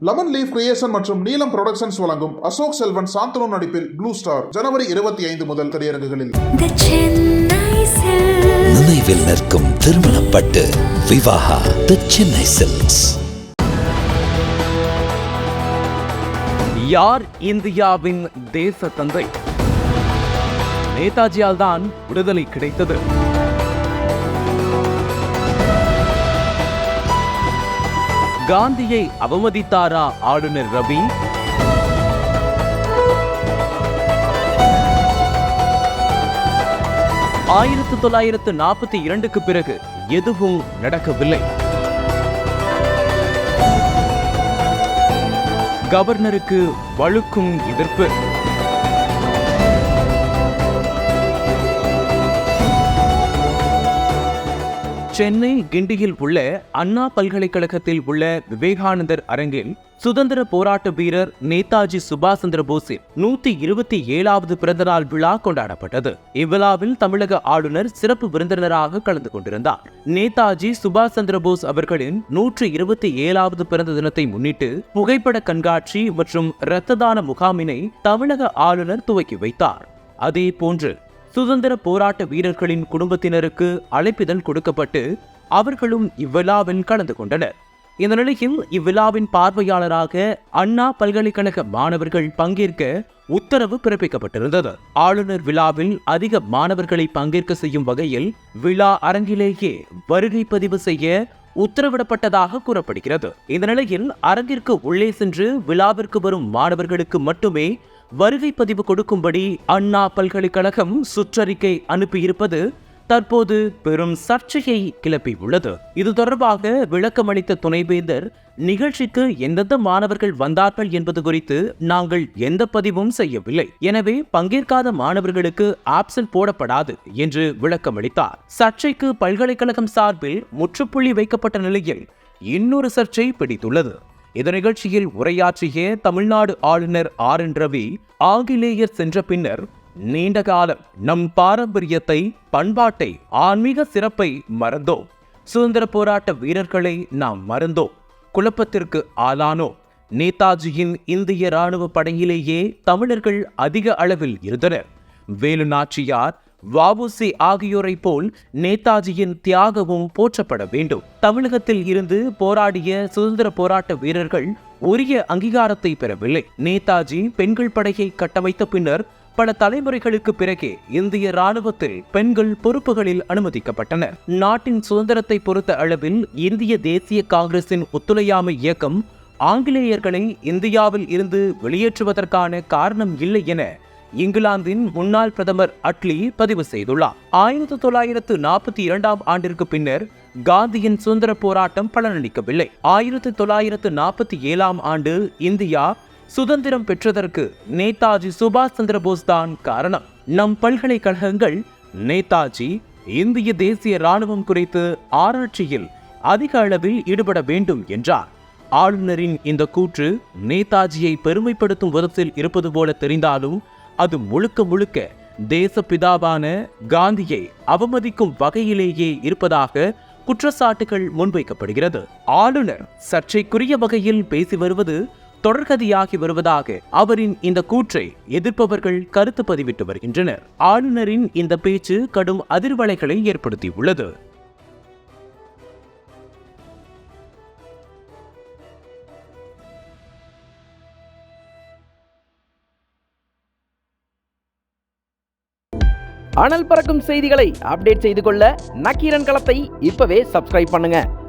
Lemon leaf creation மற்றும் நீலம் productions வழங்கும் அசோக் செல்வன் சாந்தனு நடிப்பில் ப்ளூ ஸ்டார் ஜனவரி இருபத்தி ஐந்து முதல் திரையரங்குகளில். The Chennai Silks. நினைவில் நிற்கும் திருமணப்பட்டு விவாகா தி சென்னை சில்க்ஸ் யார் இந்தியாவின் தேச தந்தை நேதாஜியால் தான் விடுதலை கிடைத்தது. காந்தியை அவமதித்தாரா ஆளுநர் ரவி? ஆயிரத்து தொள்ளாயிரத்து நாற்பத்தி இரண்டுக்கு பிறகு எதுவும் நடக்கவில்லை. கவர்னருக்கு வழுக்கும் எதிர்ப்பு. சென்னை கிண்டியில் உள்ள அண்ணா பல்கலைக்கழகத்தில் உள்ள விவேகானந்தர் அரங்கில் சுதந்திர போராட்ட வீரர் நேதாஜி சுபாஷ் சந்திர போஸின் நூத்தி இருபத்தி ஏழாவது பிறந்தநாள் விழா கொண்டாடப்பட்டது. இவ்விழாவில் தமிழக ஆளுநர் சிறப்பு விருந்தினராக கலந்து கொண்டிருந்தார். நேதாஜி சுபாஷ் சந்திர போஸ் அவர்களின் நூற்றி இருபத்தி ஏழாவது பிறந்த தினத்தை முன்னிட்டு புகைப்பட கண்காட்சி மற்றும் இரத்த தான முகாமினை தமிழக ஆளுநர் துவக்கி வைத்தார். அதே போன்று சுதந்திர போராட்ட வீரர்களின் குடும்பத்தினருக்கு அழைப்பிதழ் கொடுக்கப்பட்டு அவர்களும் இவ்விழாவில் கலந்து கொண்டனர். இந்த நிலையில் இவ்விழாவின் பார்வையாளராக அண்ணா பல்கலைக்கழக மாணவர்கள் பங்கேற்க உத்தரவு பிறப்பிக்கப்பட்டிருந்தது. ஆளுநர் விழாவில் அதிக மாணவர்களை பங்கேற்க செய்யும் வகையில் விழா அரங்கிலேயே வருகை பதிவு செய்ய உத்தரவிடப்பட்டதாக கூறப்படுகிறது. இந்த நிலையில் அரங்கிற்கு உள்ளே சென்று விழாவிற்கு வரும் மாணவர்களுக்கு மட்டுமே வருகை பதிவு கொடுக்கும்படி அண்ணா பல்கலைக்கழகம் சுற்றறிக்கை அனுப்பியிருப்பது தற்போது பெரும் சர்ச்சையை கிளப்பியுள்ளது. இது தொடர்பாக விளக்கமளித்த துணைவேந்தர் நிகழ்ச்சிக்கு எந்தெந்த மாணவர்கள் வந்தார்கள் என்பது குறித்து நாங்கள் எந்த பதிவும் செய்யவில்லை. எனவே பங்கேற்காத மாணவர்களுக்கு ஆப்சன்ட் போடப்படாது என்று விளக்கமளித்தார். சர்ச்சைக்கு பல்கலைக்கழகம் சார்பில் முற்றுப்புள்ளி வைக்கப்பட்ட நிலையில் இன்னொரு சர்ச்சை பிடித்துள்ளது. இந்த நிகழ்ச்சியில் உரையாற்றிய தமிழ்நாடு ஆளுநர் ஆர். என். ரவி ஆங்கிலேயர் சென்ற பின்னர் நீண்ட காலம் நம் பாரம்பரியத்தை பண்பாட்டை ஆன்மீக சிறப்பை மறந்தோம். சுதந்திர போராட்ட வீரர்களை நாம் மறந்தோம். குழப்பத்திற்கு ஆளானோம். நேதாஜியின் இந்திய ராணுவ படையிலேயே தமிழர்கள் அதிக அளவில் இருந்தனர். வேலு நாச்சியார் வாவுசி ஆகியோரைப் போல் நேதாஜியின் தியாகமும் போற்றப்பட வேண்டும். தமிழகத்தில் இருந்து போராடிய சுதந்திர போராட்ட வீரர்கள் உரிய அங்கீகாரத்தை பெறவில்லை. நேதாஜி பெண்கள் படையை கட்டமைத்த பின்னர் பல தலைமுறைகளுக்கு பிறகே இந்திய ராணுவத்தில் பெண்கள் பொறுப்புகளில் அனுமதிக்கப்பட்டனர். நாட்டின் சுதந்திரத்தை பொறுத்த அளவில் இந்திய தேசிய காங்கிரசின் ஒத்துழையாமை இயக்கம் ஆங்கிலேயர்களை இந்தியாவில் இருந்து வெளியேற்றுவதற்கான காரணம் இல்லை என இங்கிலாந்தின் முன்னாள் பிரதமர் அட்லி பதிவு செய்துள்ளார். ஆயிரத்தி தொள்ளாயிரத்து நாற்பத்தி இரண்டாம் ஆண்டிற்கு பின்னர் காந்தியின் சுதந்திர போராட்டம் பலனளிக்கவில்லை. ஆயிரத்தி தொள்ளாயிரத்து நாற்பத்தி ஏழாம் ஆண்டு இந்தியா சுதந்திரம் பெற்றதற்கு நேதாஜி சுபாஷ் சந்திர போஸ் தான் காரணம். நம் பல்கலைக்கழகங்கள் நேதாஜி இந்திய தேசிய ராணுவம் குறித்து ஆராய்ச்சியில் அதிக அளவில் ஈடுபட வேண்டும் என்றார். ஆளுநரின் இந்த கூற்று நேதாஜியை பெருமைப்படுத்தும் விதத்தில் இருப்பது போல தெரிந்தாலும் அது முழுக்க முழுக்க தேசப்பிதாவான காந்தியை அவமதிக்கும் வகையிலேயே இருப்பதாக குற்றச்சாட்டுகள் முன்வைக்கப்படுகிறது. ஆளுநர் சர்ச்சைக்குரிய வகையில் பேசி வருவது தொடர்கதியாகி வருவதாக அவரின் இந்த கூற்றை எதிர்ப்பவர்கள் கருத்து பதிவிட்டு வருகின்றனர். ஆளுநரின் இந்த பேச்சு கடும் அதிர்வலைகளை ஏற்படுத்தியுள்ளது. அனல் பறக்கும் செய்திகளை அப்டேட் செய்து கொள்ள நக்கீரன் களத்தை இப்பவே சப்ஸ்கிரைப் பண்ணுங்க.